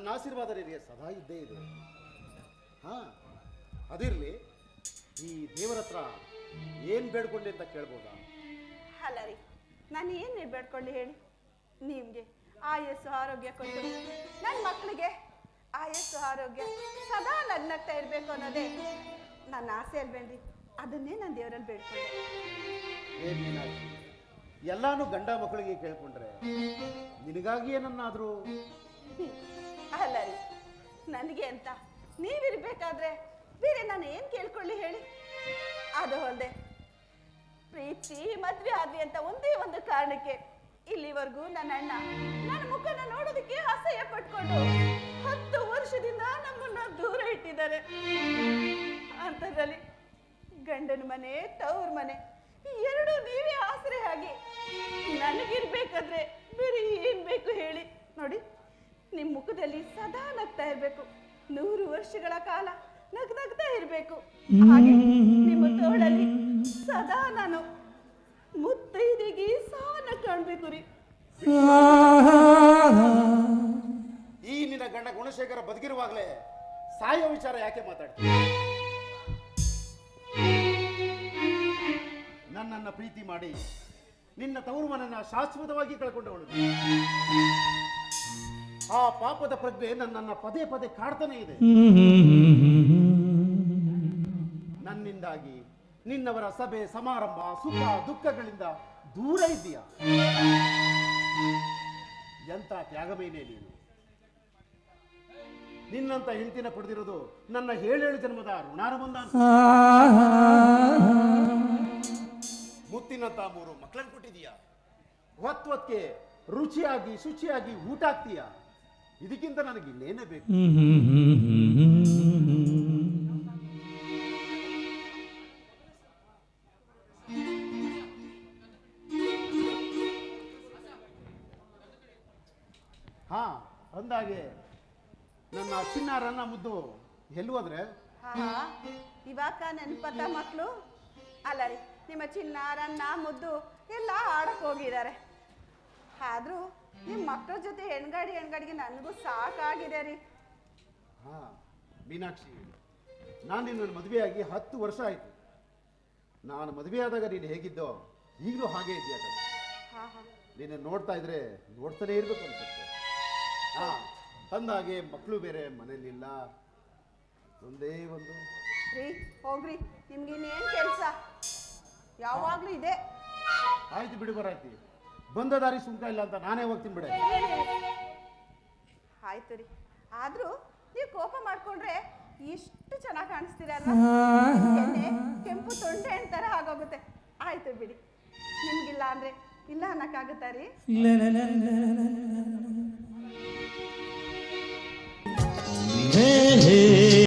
ನನ್ನ ಆಶೀರ್ವಾದ ನಿನಗೆ ಸದಾ ಇದ್ದೇ ಇದೆ. ಹಾ ಅದಿರಲಿ ಈ ದೇವರ ಹತ್ರ ಏನು ಬೇಡ್ಕೊಂಡೆ ಅಂತ ಕೇಳ್ಬೋದಾ? ಅಲ್ಲ ರೀ ನಾನು ಏನು ಬೇಡ್ಕೊಳ್ಳಿ ಹೇಳಿ? ನಿಮಗೆ ಆಯಸ್ಸು ಆರೋಗ್ಯ ಕೊಟ್ಟು. ನನ್ನ ಮಕ್ಕಳಿಗೆ ಆಯಸ್ಸು ಆರೋಗ್ಯ ಸದಾ ನಗ್ನಗ್ತಾ ಇರಬೇಕು ಅನ್ನೋದೇ ನನ್ನ ಆಸೆ ಅಲ್ಬೇಡ್ರಿ ಅದನ್ನೇ ನಾನು ದೇವರಲ್ಲಿ ಬೇಡ್ಕೊಂಡೆ ಏನ್ ಮೀನಾಕ್ಷಿ ಎಲ್ಲಾನು ಗಂಡ ಮಕ್ಕಳಿಗೆ ಕೇಳ್ಕೊಂಡ್ರೆ ನಿನಗಾಗಿ ಏನನ್ನಾದರೂ ನನಗೆ ಅಂತ. ನೀವಿರ್ಬೇಕಾದ್ರೆ ಬೇರೆ ನಾನು ಏನು ಕೇಳ್ಕೊಳ್ಳಿ ಹೇಳಿ? ಅದು ಅಲ್ಲದೆ ಪ್ರೀತಿ, ಮದ್ವೆ ಆದ್ವಿ ಅಂತ ಒಂದೇ ಒಂದು ಕಾರಣಕ್ಕೆ ಇಲ್ಲಿವರೆಗೂ ನನ್ನ ಅಣ್ಣ ನನ್ನ ಮುಖನ ನೋಡೋದಕ್ಕೆ ಅಸಹ್ಯ ಪಟ್ಕೊಂಡು ಹತ್ತು ವರ್ಷದಿಂದ ನಮ್ಮನ್ನ ದೂರ ಇಟ್ಟಿದ್ದಾರೆ. ಅಂಥದ್ರಲ್ಲಿ ಗಂಡನ ಮನೆ, ತವ್ರ ಮನೆ ಎರಡು ನೀವೇ ಆಸರೆ ಆಗಿ ನನಗಿರ್ಬೇಕಾದ್ರೆ ಬೇರೆ ಏನ್ ಬೇಕು ಹೇಳಿ. ನೋಡಿ. ನಿಮ್ಮ ಮುಖದಲ್ಲಿ ಸದಾ ನಗ್ತಾ ಇರಬೇಕು. ನೂರು ವರ್ಷಗಳ ಕಾಲ ನಗ್ ನಗ್ತಾ ಇರಬೇಕು. ಹಾಗೆ ನಿಮ್ಮ ತೋಳಲ್ಲಿ ಸದಾ ನಾನು ಮುತ್ತೈದೆಗೆ ಸಾವನ್ನ ಕಾಣ್ಬೇಕು ರೀ. ಈ ನಿನ್ನ ಗಂಡ ಗುಣಶೇಖರ ಬದುಕಿರುವಾಗಲೇ ಸಾಯೋ ವಿಚಾರ ಯಾಕೆ ಮಾತಾಡ್ತೀನಿ ನನ್ನನ್ನು ಪ್ರೀತಿ ಮಾಡಿ ನಿನ್ನ ತವರು ಮನನ್ನ ಶಾಶ್ವತವಾಗಿ ಕಳ್ಕೊಂಡವಳು. ಆ ಪಾಪದ ಪ್ರಜ್ಞೆ ನನ್ನನ್ನ ಪದೇ ಪದೇ ಕಾಡ್ತಾನೆ ಇದೆ. ನನ್ನಿಂದಾಗಿ ನಿನ್ನವರ ಸಭೆ ಸಮಾರಂಭ ಸುಖ ದುಃಖಗಳಿಂದ ದೂರ ಇದೆಯ ಎಂತ ತ್ಯಾಗಮೇನೆ ನೀನು? ನಿನ್ನಂತ ಹೆಂಡತಿನ ಪಡೆದಿರೋದು ನನ್ನ ಹೇಳೇಳು ಜನ್ಮದ ಋಣಾನುಬಂಧ ಮುತ್ತಿನ ಮುತ್ತಿನಂತ ಮೂರು ಮಕ್ಕಳನ್ನು ಕೊಟ್ಟಿದೀಯ ಹೊತ್ತೊತ್ತಿಗೆ ರುಚಿಯಾಗಿ ಶುಚಿಯಾಗಿ ಊಟ ಆಗ್ತೀಯ ಇದಕ್ಕಿಂತ ನನಗೆ ಇನ್ನೇನೇ ಬೇಕು. ಹಾ ಅಂದಾಗೆ ನನ್ನ ಚಿನ್ನಾರನ್ನ ಮುದ್ದು ಎಲ್ಲಿ ಹೋದ್ರೆ ಹಾ ಇವಾಗ ನೆನ್ಪತ್ತ ಮಕ್ಕಳು ಅಲ್ಲ ರೀ ನಿಮ್ಮ ಚಿನ್ನ ರನ್ನ ಮುದ್ದು ಎಲ್ಲ ಆಡಕ್ ಹೋಗಿದ್ದಾರೆ. ಆದ್ರೂ ನಿಮ್ಮ ಮಕ್ಕಳ ಜೊತೆ ಹೆಣ್ಗಾಡಿ ಹೆಣ್ಗಾಡಿಗೆ ನನಗೂ ಸಾಕಾಗಿದೆ ರೀ. ಹಾ ಮೀನಾಕ್ಷಿ ನಾನು ನಿನ್ನ ಮದುವೆಯಾಗಿ ಹತ್ತು ವರ್ಷ ಆಯಿತು. ನಾನು ಮದುವೆಯಾದಾಗ ನೀನು ಹೇಗಿದ್ದೋ ಈಗಲೂ ಹಾಗೆ ಇದೆಯಾ ಕಣೆ. ಹಾ ಹಾ. ನಿನ್ನ ನೋಡ್ತಾ ಇದ್ರೆ ನೋಡ್ತಾನೆ ಇರ್ಬೇಕು ಅನ್ಸುತ್ತೆ. ಹಾ ಅಂದಾಗೆ ಮಕ್ಕಳು ಬೇರೆ ಮನೇಲಿಲ್ಲ ಒಂದೇ ಒಂದು. ರೀ ಹೋಗ್ರಿ. ನಿಮ್ಗೆ ಇನ್ನೇನು ಕೆಲಸ? ಯಾವಾಗಲೂ ಇದೆ. ಆಯ್ತು ಬಿಡು ಬರಾಯ್ತಿ ಬಂದ ದಾರಿ ಸುಂಕ ಇಲ್ಲ ಅಂತ ನಾನೇ ಹೋಗ್ತೀನಿ ಬಿಡೆ ಆಯ್ತು ರೀ ಆದ್ರೂ ನೀವು ಕೋಪ ಮಾಡ್ಕೊಂಡ್ರೆ ಇಷ್ಟು ಚೆನ್ನಾಗಿ ಕಾಣಿಸ್ತೀರಲ್ಲ ಎಣ್ಣೆ ಕೆಂಪು ತೊಂಡೆ ಅಂತಾರ ಥರ ಆಗೋಗುತ್ತೆ ಆಯ್ತು ಬಿಡಿ. ನಿಮ್ಗಿಲ್ಲ ಅಂದ್ರೆ ಇಲ್ಲ ಅನ್ನಕ್ಕಾಗುತ್ತಾ ರೀ? ಹೇ